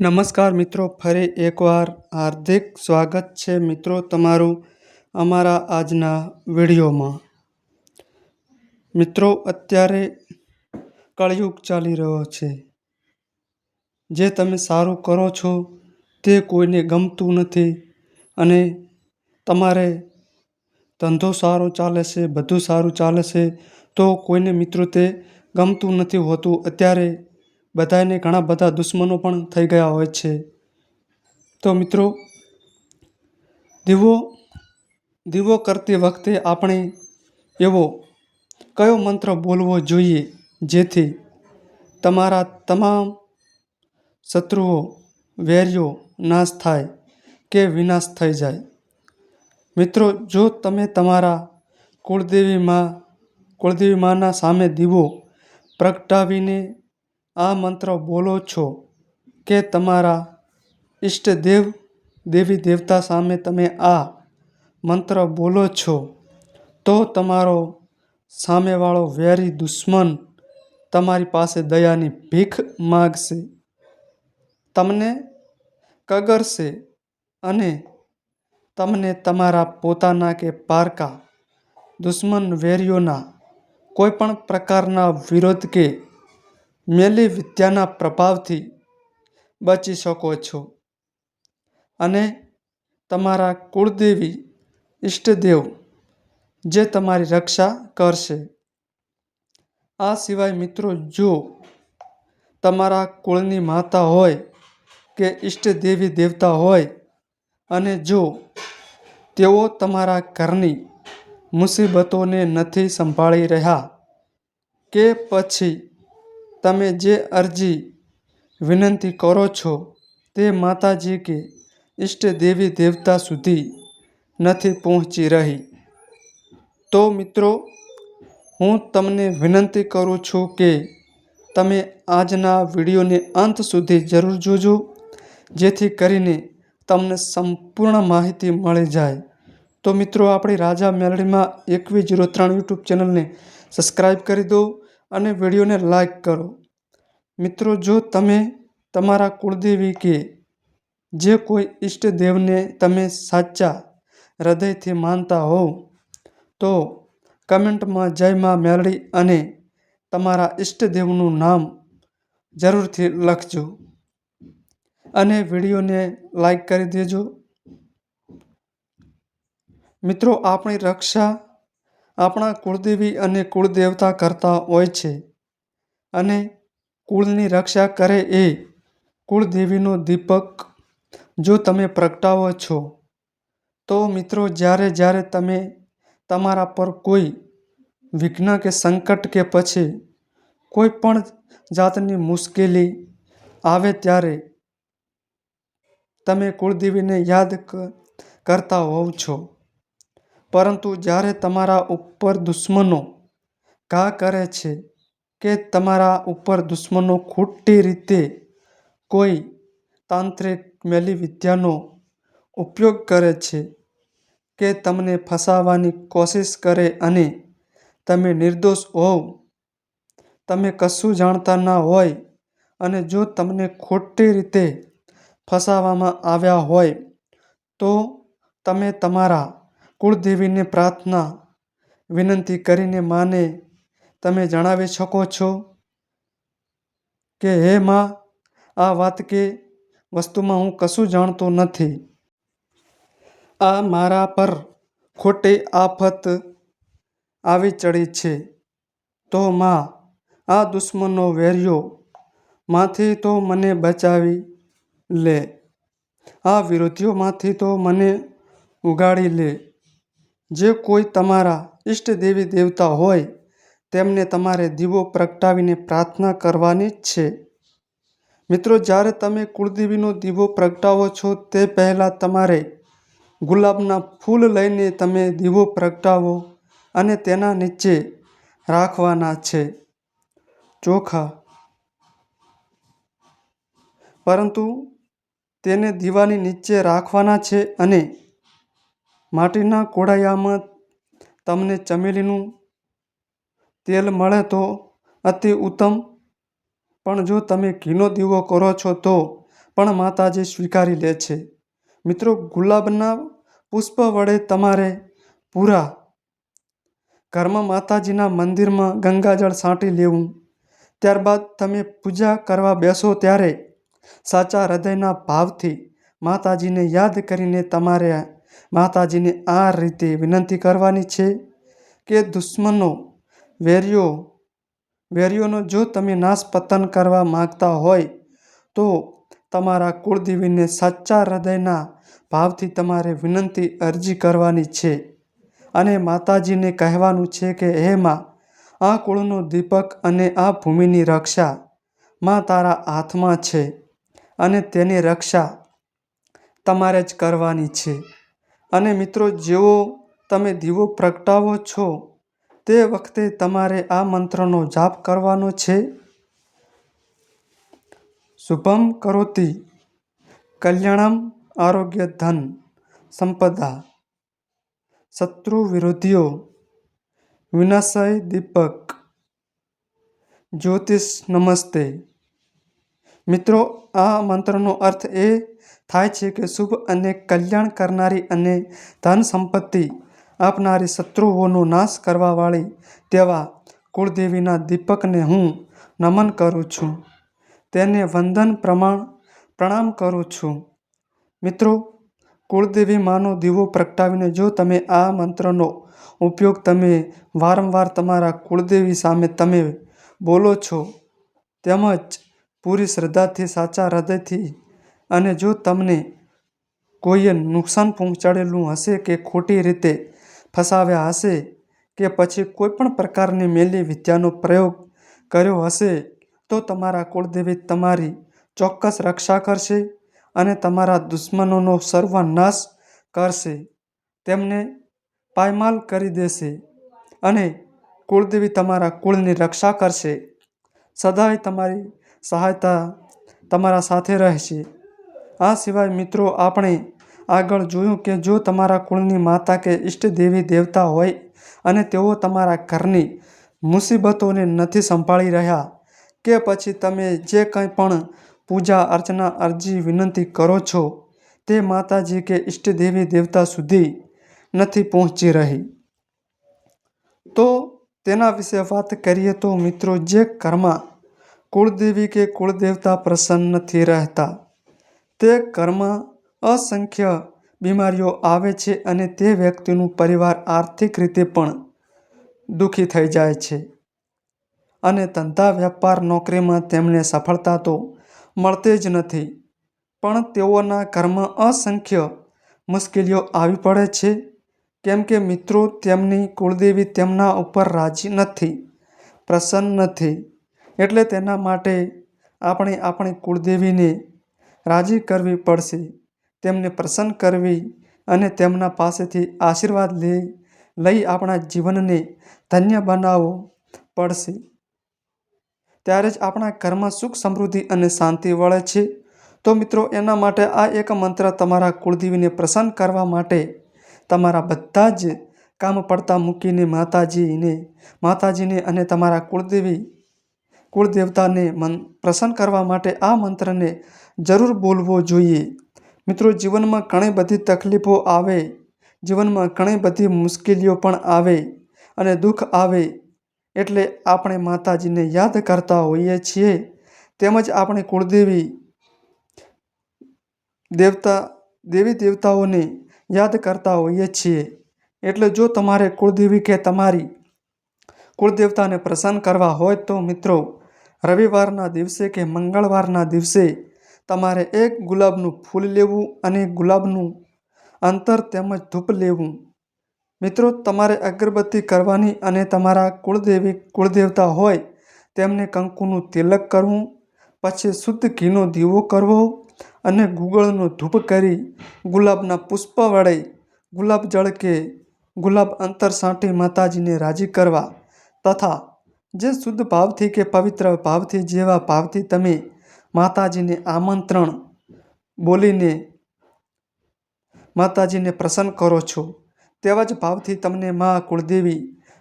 નમસ્કાર મિત્રો, ફરી એકવાર હાર્દિક સ્વાગત છે મિત્રો તમારું અમારા આજના વિડીયોમાં. મિત્રો, અત્યારે કળિયુગ ચાલી રહ્યો છે. જે તમે સારું કરો છો તે કોઈને ગમતું નથી અને તમારે ધંધો સારો ચાલે છે, બધું સારું ચાલે છે, તો કોઈને મિત્રો તે ગમતું નથી હોતું. અત્યારે બધાને ઘણા બધા દુશ્મનો પણ થઈ ગયા હોય છે. તો મિત્રો, દીવો દીવો કરતી વખતે આપણે એવો કયો મંત્ર બોલવો જોઈએ જેથી તમારા તમામ શત્રુઓ, વેરીઓ નાશ થાય કે વિનાશ થઈ જાય? મિત્રો, જો તમે તમારા કુળદેવીમાં કુળદેવી માના સામે દીવો પ્રગટાવીને આ મંત્ર બોલો છો કે તમારા ઈષ્ટદેવ, દેવી દેવતા સામે તમે આ મંત્ર બોલો છો, તો તમારો સામેવાળો વેરી દુશ્મન તમારી પાસે દયાની ભીખ માગશે, તમને કગરશે અને તમને તમારા પોતાના કે પારકા દુશ્મન વેરીઓના કોઈપણ પ્રકારના વિરોધ કે મેલી વિદ્યાના પ્રભાવથી બચી શકો છો. અને તમારા કુળદેવી ઈષ્ટદેવ જે તમારી રક્ષા કરશે. આ સિવાય મિત્રો, જો તમારા કુળની માતા હોય કે ઈષ્ટદેવી દેવતા હોય અને જો તેઓ તમારા ઘરની મુસીબતોને નથી સંભાળી રહ્યા કે પછી તમે જે અરજી વિનંતી કરો છો તે માતાજી કે ઈષ્ટ દેવી દેવતા સુધી નથી પહોંચી રહી. તો મિત્રો, હું તમને વિનંતી કરું છું કે તમે આજના વિડીયોને અંત સુધી જરૂર જોજો, જેથી કરીને તમને સંપૂર્ણ માહિતી મળી જાય. તો મિત્રો, આપણી રાજા મેલડીમાં એકવીસ જીરો ત્રણ યુટ્યુબ ચેનલને સબસ્ક્રાઈબ કરી દો અને વિડીયોને લાઈક કરો. મિત્રો, જો તમે તમારા કુળદેવી કે જે કોઈ ઈષ્ટદેવને તમે સાચા હૃદયથી માનતા હોવ, તો કમેન્ટમાં જય માં મેલડી અને તમારા ઈષ્ટદેવનું નામ જરૂરથી લખજો અને વિડીયોને લાઈક કરી દેજો. મિત્રો, આપણી રક્ષા આપણા કુળદેવી અને કુળદેવતા કરતા હોય છે. અને કુળની રક્ષા કરે એ કુળદેવીનો દીપક. જો તમે પ્રગટાવો છો, તો મિત્રો જ્યારે જ્યારે તમે તમારા પર કોઈ વિઘ્ન કે સંકટ કે પછી કોઈ પણ જાતની મુશ્કેલી આવે ત્યારે તમે કુળદેવીને યાદ કરતા હોવ છો. પરંતુ જ્યારે તમારા ઉપર દુશ્મનો ઘા કરે છે કે તમારા ઉપર દુશ્મનો ખોટી રીતે કોઈ તાંત્રિક મેલી વિદ્યાનો ઉપયોગ કરે છે કે તમને ફસાવવાની કોશિશ કરે અને તમે નિર્દોષ હોવ, તમે કશું જાણતા ના હોય અને જો તમને ખોટી રીતે ફસાવવામાં આવ્યા હોય, તો તમે તમારા કુળદેવીને પ્રાર્થના વિનંતી કરીને માને, તમે જણાવી શકો છો કે, હે માં, આ વાત કે વસ્તુમાં હું કશું જાણતો નથી. આ મારા પર ખોટી આફત આવી ચડી છે. તો માં, આ દુશ્મનો વેર્યો માંથી તો મને બચાવી લે. આ વિરોધીઓમાંથી તો મને ઉગાડી લે. જે કોઈ તમારા ઈષ્ટ દેવી દેવતા હોય, તેમને તમારે દીવો પ્રગટાવીને પ્રાર્થના કરવાની જ છે. મિત્રો, જ્યારે તમે કુળદેવીનો દીવો પ્રગટાવો છો, તે પહેલાં તમારે ગુલાબના ફૂલ લઈને તમે દીવો પ્રગટાવો અને તેના નીચે રાખવાના છે. ચોખા. પરંતુ તેને દીવાની નીચે રાખવાના છે અને માટીના કોડાયામાં તમને ચમેલીનું તેલ મળે તો અતિ ઉત્તમ. પણ જો તમે ઘીનો દીવો કરો છો તો પણ માતાજી સ્વીકારી લે છે. મિત્રો, ગુલાબના પુષ્પ વડે તમારે પૂરા ઘરમાં માતાજીના મંદિરમાં ગંગાજળ છાંટી લેવું. ત્યારબાદ તમે પૂજા કરવા બેસો ત્યારે સાચા હૃદયના ભાવથી માતાજીને યાદ કરીને તમારે માતાજીને આ રીતે વિનંતી કરવાની છે કે દુશ્મનો વેરીઓ, વેરીઓનો જો તમે નાશ પતન કરવા માંગતા હોય, તો તમારા કુળદેવીને સાચા હૃદયના ભાવથી તમારે વિનંતી અરજી કરવાની છે. અને માતાજીને કહેવાનું છે કે, હે માં, આ કુળનો દીપક અને આ ભૂમિની રક્ષા માં તારા હાથમાં છે અને તેની રક્ષા તમારે જ કરવાની છે. અને મિત્રો જેવો તમે દીવો પ્રગટાવો છો, તે વખતે તમારે આ મંત્રનો જાપ કરવાનો છે. શુભમ કરોતિ, કલ્યાણમ આરોગ્ય ધન સંપદા, શત્રુ વિરોધીઓ, વિનાશય દીપક, જ્યોતિષ નમસ્તે. મિત્રો, આ મંત્રનો અર્થ એ થાય છે કે શુભ અને કલ્યાણ કરનારી અને ધન સંપત્તિ આપનારી શત્રુઓનો નાશ કરવાવાળી તેવા કુળદેવીના દીપકને હું નમન કરું છું. તેને વંદન પ્રમાણ પ્રણામ કરું છું. મિત્રો, કુળદેવી માનો દીવો પ્રગટાવીને જો તમે આ મંત્રનો ઉપયોગ તમે વારંવાર તમારા કુળદેવી સામે તમે બોલો છો, તેમજ પૂરી શ્રદ્ધાથી સાચા હૃદયથી અને જો તમને કોઈએ નુકસાન પહોંચાડેલું હશે કે ખોટી રીતે ફસાવ્યા હશે કે પછી કોઈ પણ પ્રકારની મેલી વિદ્યાનો પ્રયોગ કર્યો હશે, તો તમારા કુળદેવી તમારી ચોક્કસ રક્ષા કરશે અને તમારા દુશ્મનોનો સર્વનાશ કરશે. તેમને પાયમાલ કરી દેશે અને કુળદેવી તમારા કુળની રક્ષા કરશે. સદાય તમારી સહાયતા તમારા સાથે રહેશે. આ સિવાય મિત્રો આપણે આગળ જોયું કે જો તમારા કુળની માતા કે ઈષ્ટ દેવી દેવતા હોય અને તેઓ તમારા ઘરની મુસીબતોને નથી સંભાળી રહ્યા, કે પછી તમે જે કંઈ પણ પૂજા અર્ચના અરજી વિનંતી કરો છો, તે માતાજી કે ઈષ્ટ દેવી દેવતા સુધી નથી પહોંચી રહી. તો તેના વિશે વાત કરીએ તો મિત્રો જે ઘરમાં કુળદેવી કે કુળદેવતા પ્રસન્ન નથી રહેતા તે ઘરમાં અસંખ્ય બીમારીઓ આવે છે અને તે વ્યક્તિનું પરિવાર આર્થિક રીતે પણ દુઃખી થઈ જાય છે. અને ધંધા વેપાર નોકરીમાં તેમને સફળતા તો મળતી જ નથી, પણ તેઓના ઘરમાં અસંખ્ય મુશ્કેલીઓ આવી પડે છે. કેમ કે મિત્રો, તેમની કુળદેવી તેમના ઉપર રાજી નથી, પ્રસન્ન નથી, એટલે તેના માટે આપણે આપણી કુળદેવીને રાજી કરવી પડશે. તેમને પ્રસન્ન કરવી અને તેમના પાસેથી આશીર્વાદ લઈ લઈ આપણા જીવનને ધન્ય બનાવવો પડશે. ત્યારે જ આપણા ઘરમાં સુખ, સમૃદ્ધિ અને શાંતિ વળે છે. તો મિત્રો, એના માટે આ એક મંત્ર તમારા કુળદેવીને પ્રસન્ન કરવા માટે તમારા બધા જ કામ પડતા મૂકીને માતાજીને માતાજીને અને તમારા કુળદેવી, કુળદેવતાને મન પ્રસન્ન કરવા માટે આ મંત્રને જરૂર બોલવો જોઈએ. મિત્રો, જીવનમાં ઘણી બધી તકલીફો આવે. જીવનમાં ઘણી બધી મુશ્કેલીઓ પણ આવે અને દુઃખ આવે. એટલે આપણે માતાજીને યાદ કરતા હોઈએ છીએ. તેમજ આપણે કુળદેવી દેવતા, દેવી દેવતાઓને યાદ કરતા હોઈએ છીએ. એટલે જો તમારે કુળદેવી કે તમારી કુળદેવતાને પ્રસન્ન કરવા હોય તો મિત્રો, રવિવારના દિવસે કે મંગળવારના દિવસે તમારે એક ગુલાબનું ફૂલ લેવું અને ગુલાબનું અંતર તેમજ ધૂપ લેવું. મિત્રો, તમારે અગરબત્તી કરવાની અને તમારા કુળદેવી કુળદેવતા હોય તેમને કંકુનું તિલક કરવું, પછી શુદ્ધ ઘીનો દીવો કરવો અને ગુગળનો ધૂપ કરી ગુલાબના પુષ્પ વડે ગુલાબ જળ કે ગુલાબ અંતર સાંટી માતાજીને રાજી કરવા તથા જે શુદ્ધ ભાવથી કે પવિત્ર ભાવથી જેવા ભાવથી તમે માતાજીને આમંત્રણ બોલીને માતાજીને પ્રસન્ન કરો છો. તેવા જ ભાવથી તમને મા કુળદેવી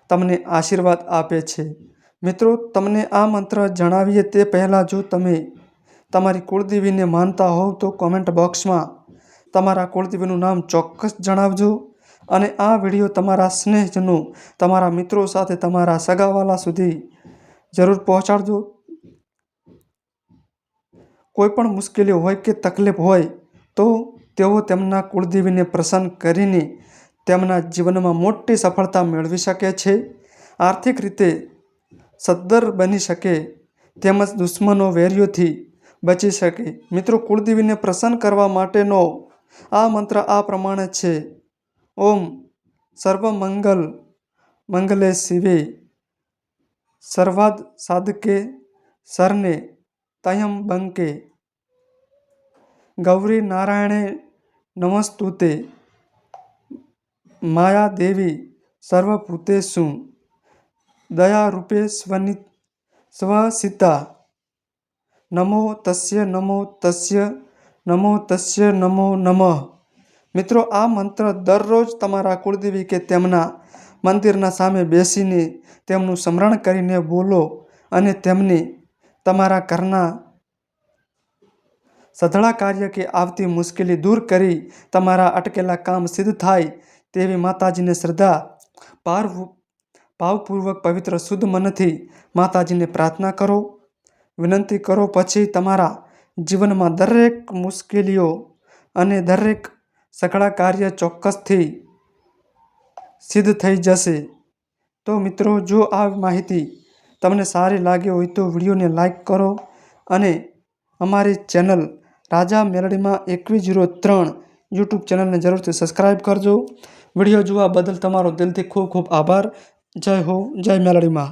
તમને આશીર્વાદ આપે છે. મિત્રો, તમને આ મંત્ર જણાવીએ તે પહેલાં જો તમે તમારી કુળદેવીને માનતા હોવ તો કોમેન્ટ બોક્સમાં તમારા કુળદેવીનું નામ ચોક્કસ જણાવજો અને આ વીડિયો તમારા સ્નેહજનો, તમારા મિત્રો સાથે તમારા સગાવાલા સુધી જરૂર પહોંચાડજો. કોઈ પણ મુશ્કેલી હોય કે તકલીફ હોય, તો તેઓ તેમના કુળદેવીને પ્રસન્ન કરીને તેમના જીવનમાં મોટી સફળતા મેળવી શકે છે. આર્થિક રીતે સદ્ધર બની શકે, તેમજ દુશ્મનો વેર્યોથી બચી શકે. મિત્રો, કુળદેવીને પ્રસન્ન કરવા માટેનો આ મંત્ર આ પ્રમાણે છે. ઓમ સર્વમંગલ મંગલે શિવે. સર્વાદ સાધકે સરને તયંબંકે ગૌરી નારાયણે નમસ્તુતે. માયા દેવી સર્વભૂતેષુ દયારૂપે સ્વનિ, સ્વસિતા. નમો તસ્ય નમો તસ્ય નમો તસ્ય નમો નમઃ. મિત્રો, આ મંત્ર દરરોજ તમારા કુળદેવી કે તેમના મંદિરના સામે બેસીને તેમનું સ્મરણ કરીને બોલો અને તેમને તમારા ઘરના સધળા કાર્ય કે આવતી મુશ્કેલી દૂર કરી તમારા અટકેલા કામ સિદ્ધ થાય તેવી માતાજીને શ્રદ્ધા, પાર ભાવપૂર્વક પવિત્ર શુદ્ધ મનથી માતાજીને પ્રાર્થના કરો. વિનંતી કરો પછી તમારા જીવનમાં દરેક મુશ્કેલીઓ અને દરેક સઘળા કાર્ય ચોક્કસથી સિદ્ધ થઈ જશે. તો મિત્રો, જો આ માહિતી તમને સારી લાગી હોય તો વિડીયોને લાઈક કરો અને અમારી ચેનલ રાજા મેલડીમાં એકવીસ જીરો ત્રણ યુટ્યુબ ચેનલને જરૂરથી સબસ્ક્રાઈબ કરજો. વીડિયો જોવા બદલ તમારો દિલથી ખૂબ ખૂબ આભાર. જય હો, જય મેલડીમાં.